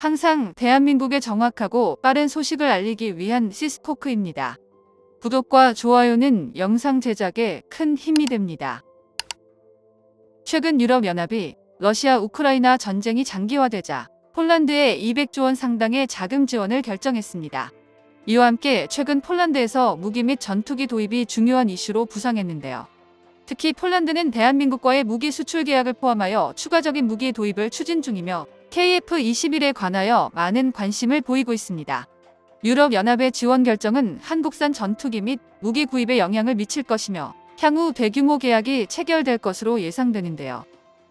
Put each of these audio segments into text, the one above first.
항상 대한민국의 정확하고 빠른 소식을 알리기 위한 시스코크입니다. 구독과 좋아요는 영상 제작에 큰 힘이 됩니다. 최근 유럽연합이 러시아 우크라이나 전쟁이 장기화되자 폴란드에 200조 원 상당의 자금 지원을 결정했습니다. 이와 함께 최근 폴란드에서 무기 및 전투기 도입이 중요한 이슈로 부상했는데요. 특히 폴란드는 대한민국과의 무기 수출 계약을 포함하여 추가적인 무기 도입을 추진 중이며 KF-21에 관하여 많은 관심을 보이고 있습니다. 유럽연합의 지원 결정은 한국산 전투기 및 무기 구입에 영향을 미칠 것이며 향후 대규모 계약이 체결될 것으로 예상되는데요.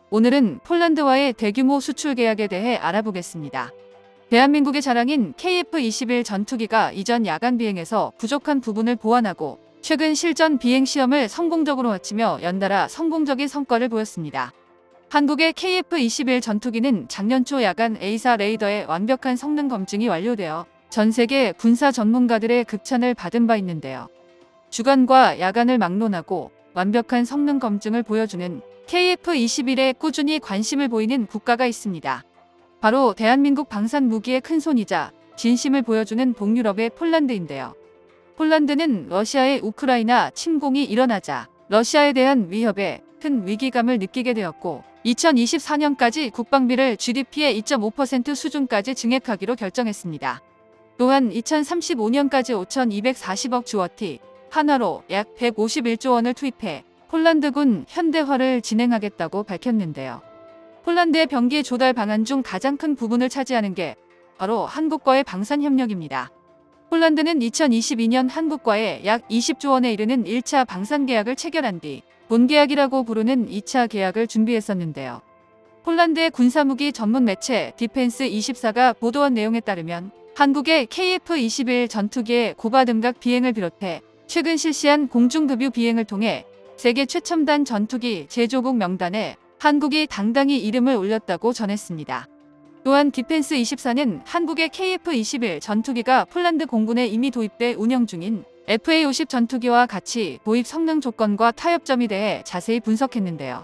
오늘은 폴란드와의 대규모 수출 계약에 대해 알아보겠습니다. 대한민국의 자랑인 KF-21 전투기가 이전 야간 비행에서 부족한 부분을 보완하고 최근 실전 비행 시험을 성공적으로 마치며 연달아 성공적인 성과를 보였습니다. 한국의 KF-21 전투기는 작년 초 야간 A사 레이더의 완벽한 성능 검증이 완료되어 전 세계 군사 전문가들의 극찬을 받은 바 있는데요. 주간과 야간을 막론하고 완벽한 성능 검증을 보여주는 KF-21에 꾸준히 관심을 보이는 국가가 있습니다. 바로 대한민국 방산 무기의 큰손이자 진심을 보여주는 동유럽의 폴란드인데요. 폴란드는 러시아의 우크라이나 침공이 일어나자 러시아에 대한 위협에 큰 위기감을 느끼게 되었고 2024년까지 국방비를 GDP의 2.5% 수준까지 증액하기로 결정했습니다. 또한 2035년까지 5,240억 주어티, 한화로 약 151조 원을 투입해 폴란드군 현대화를 진행하겠다고 밝혔는데요. 폴란드의 병기 조달 방안 중 가장 큰 부분을 차지하는 게 바로 한국과의 방산 협력입니다. 폴란드는 2022년 한국과의 약 20조 원에 이르는 1차 방산 계약을 체결한 뒤 본계약이라고 부르는 2차 계약을 준비했었는데요. 폴란드의 군사무기 전문 매체 디펜스 24가 보도한 내용에 따르면 한국의 KF-21 전투기의 고바 등각 비행을 비롯해 최근 실시한 공중급유 비행을 통해 세계 최첨단 전투기 제조국 명단에 한국이 당당히 이름을 올렸다고 전했습니다. 또한 디펜스 24는 한국의 KF-21 전투기가 폴란드 공군에 이미 도입돼 운영 중인 FA-50 전투기와 같이 도입 성능 조건과 타협점에 대해 자세히 분석했는데요.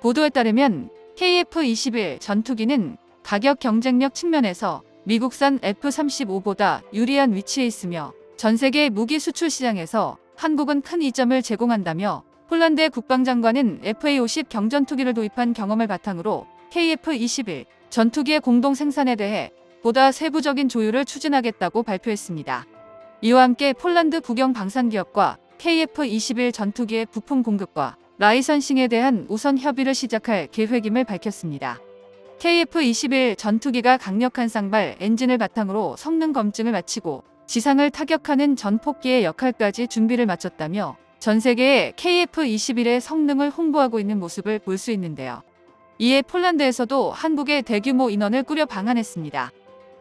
보도에 따르면 KF-21 전투기는 가격 경쟁력 측면에서 미국산 F-35보다 유리한 위치에 있으며 전 세계 무기 수출 시장에서 한국은 큰 이점을 제공한다며 폴란드의 국방장관은 FA-50 경전투기를 도입한 경험을 바탕으로 KF-21 전투기의 공동 생산에 대해 보다 세부적인 조율을 추진하겠다고 발표했습니다. 이와 함께 폴란드 국영 방산기업과 KF-21 전투기의 부품 공급과 라이선싱에 대한 우선 협의를 시작할 계획임을 밝혔습니다. KF-21 전투기가 강력한 쌍발 엔진을 바탕으로 성능 검증을 마치고 지상을 타격하는 전폭기의 역할까지 준비를 마쳤다며 전 세계에 KF-21의 성능을 홍보하고 있는 모습을 볼 수 있는데요. 이에 폴란드에서도 한국의 대규모 인원을 꾸려 방한했습니다.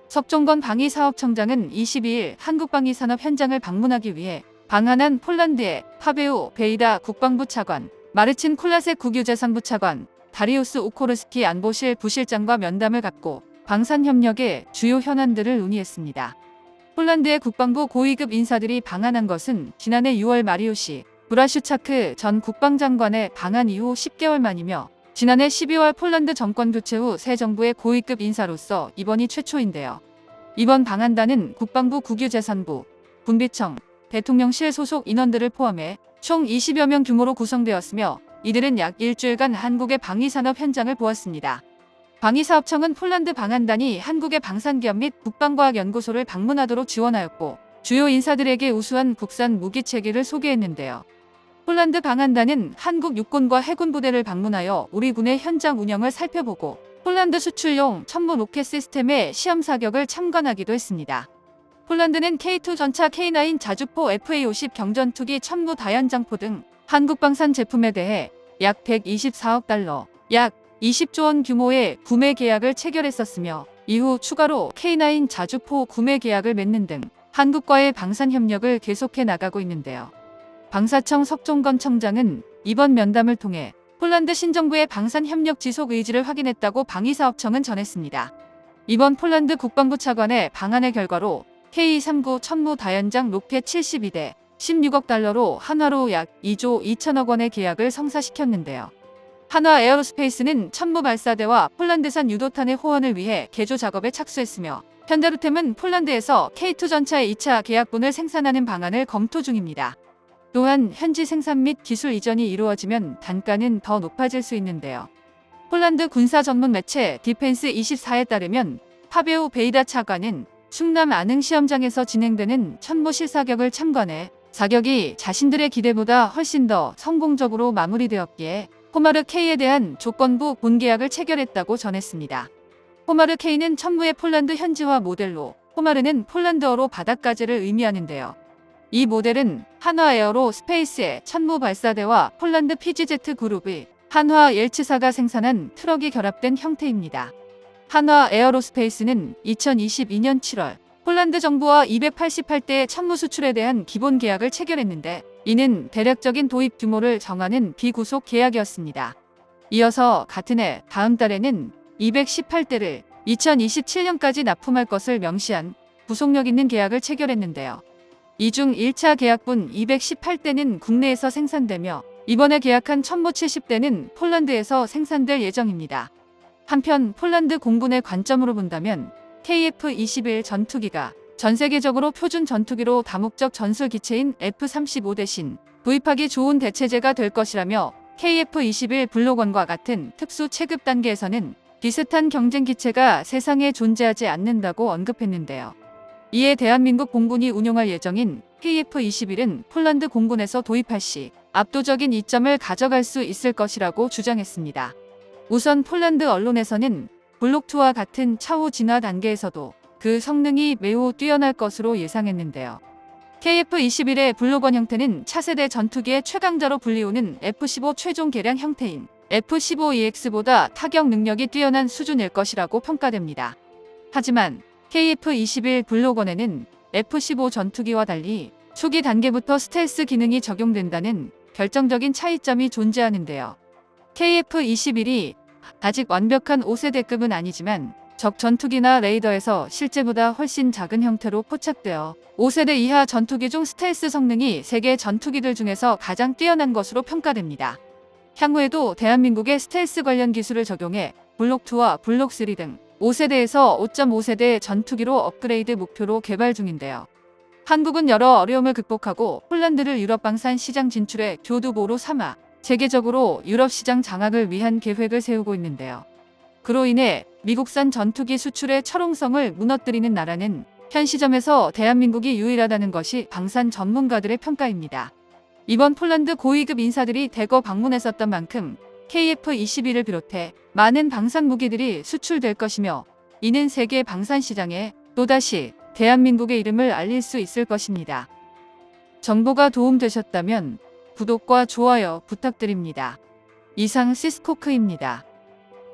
석종건 방위사업청장은 22일 한국방위산업 현장을 방문하기 위해 방한한 폴란드의 파베우 베이다 국방부 차관, 마르친 콜라세 국유재산부 차관, 다리우스 우코르스키 안보실 부실장과 면담을 갖고 방산협력의 주요 현안들을 논의했습니다. 폴란드의 국방부 고위급 인사들이 방한한 것은 지난해 6월 마리우시 브라슈차크 전 국방장관의 방한 이후 10개월 만이며 지난해 12월 폴란드 정권 교체 후 새 정부의 고위급 인사로서 이번이 최초인데요. 이번 방한단은 국방부 국유재산부, 군비청, 대통령실 소속 인원들을 포함해 총 20여 명 규모로 구성되었으며 이들은 약 일주일간 한국의 방위산업 현장을 보았습니다. 방위사업청은 폴란드 방한단이 한국의 방산기업 및 국방과학연구소를 방문하도록 지원하였고 주요 인사들에게 우수한 국산 무기 체계를 소개했는데요. 폴란드 방한단은 한국 육군과 해군 부대를 방문하여 우리 군의 현장 운영을 살펴보고 폴란드 수출용 천무 로켓 시스템의 시험 사격을 참관하기도 했습니다. 폴란드는 K2 전차 K9 자주포 FA50 경전투기 천무 다연장포 등 한국 방산 제품에 대해 약 124억 달러, 약 20조 원 규모의 구매 계약을 체결했었으며 이후 추가로 K9 자주포 구매 계약을 맺는 등 한국과의 방산 협력을 계속해 나가고 있는데요. 방사청 석종건 청장은 이번 면담을 통해 폴란드 신정부의 방산 협력 지속 의지를 확인했다고 방위사업청은 전했습니다. 이번 폴란드 국방부 차관의 방안의 결과로 K39 천무 다연장 로켓 72대 16억 달러로 한화로 약 2조 2천억 원의 계약을 성사시켰는데요. 한화 에어로스페이스는 천무 발사대와 폴란드산 유도탄의 호원을 위해 개조 작업에 착수했으며 현대로템은 폴란드에서 K2 전차의 2차 계약분을 생산하는 방안을 검토 중입니다. 또한 현지 생산 및 기술 이전이 이루어지면 단가는 더 높아질 수 있는데요. 폴란드 군사 전문 매체 디펜스 24에 따르면 파베오 베이다 차관은 충남 안흥 시험장에서 진행되는 천무 실사격을 참관해 사격이 자신들의 기대보다 훨씬 더 성공적으로 마무리되었기에 호마르 K에 대한 조건부 본계약을 체결했다고 전했습니다. 호마르 K는 천무의 폴란드 현지화 모델로 호마르는 폴란드어로 바닷가재를 의미하는데요. 이 모델은 한화 에어로 스페이스의 천무 발사대와 폴란드 PGZ 그룹의 한화 옐츠사가 생산한 트럭이 결합된 형태입니다. 한화 에어로스페이스는 2022년 7월 폴란드 정부와 288대의 천무 수출에 대한 기본 계약을 체결했는데 이는 대략적인 도입 규모를 정하는 비구속 계약이었습니다. 이어서 같은 해 다음 달에는 218대를 2027년까지 납품할 것을 명시한 구속력 있는 계약을 체결했는데요. 이 중 1차 계약분 218대는 국내에서 생산되며 이번에 계약한 1070대는 폴란드에서 생산될 예정입니다. 한편 폴란드 공군의 관점으로 본다면 KF-21 전투기가 전 세계적으로 표준 전투기로 다목적 전술 기체인 F-35 대신 도입하기 좋은 대체제가 될 것이라며 KF-21 블록원과 같은 특수 체급 단계에서는 비슷한 경쟁 기체가 세상에 존재하지 않는다고 언급했는데요. 이에 대한민국 공군이 운용할 예정인 KF-21은 폴란드 공군에서 도입할 시 압도적인 이점을 가져갈 수 있을 것이라고 주장했습니다. 우선 폴란드 언론에서는 블록2와 같은 차후 진화 단계에서도 그 성능이 매우 뛰어날 것으로 예상했는데요. KF-21의 블록원 형태는 차세대 전투기의 최강자로 불리우는 F-15 최종 개량 형태인 F-15EX보다 타격 능력이 뛰어난 수준일 것이라고 평가됩니다. 하지만 KF-21 블록원에는 F-15 전투기와 달리 초기 단계부터 스텔스 기능이 적용된다는 결정적인 차이점이 존재하는데요. KF-21이 아직 완벽한 5세대급은 아니지만 적 전투기나 레이더에서 실제보다 훨씬 작은 형태로 포착되어 5세대 이하 전투기 중 스텔스 성능이 세계 전투기들 중에서 가장 뛰어난 것으로 평가됩니다. 향후에도 대한민국의 스텔스 관련 기술을 적용해 블록2와 블록3 등 5세대에서 5.5세대 전투기로 업그레이드 목표로 개발 중인데요. 한국은 여러 어려움을 극복하고 폴란드를 유럽 방산 시장 진출의 교두보로 삼아 세계적으로 유럽 시장 장악을 위한 계획을 세우고 있는데요. 그로 인해 미국산 전투기 수출의 철옹성을 무너뜨리는 나라는 현 시점에서 대한민국이 유일하다는 것이 방산 전문가들의 평가입니다. 이번 폴란드 고위급 인사들이 대거 방문했었던 만큼 KF-21을 비롯해 많은 방산 무기들이 수출될 것이며 이는 세계 방산 시장에 또다시 대한민국의 이름을 알릴 수 있을 것입니다. 정보가 도움되셨다면 구독과 좋아요 부탁드립니다. 이상 시스코크입니다.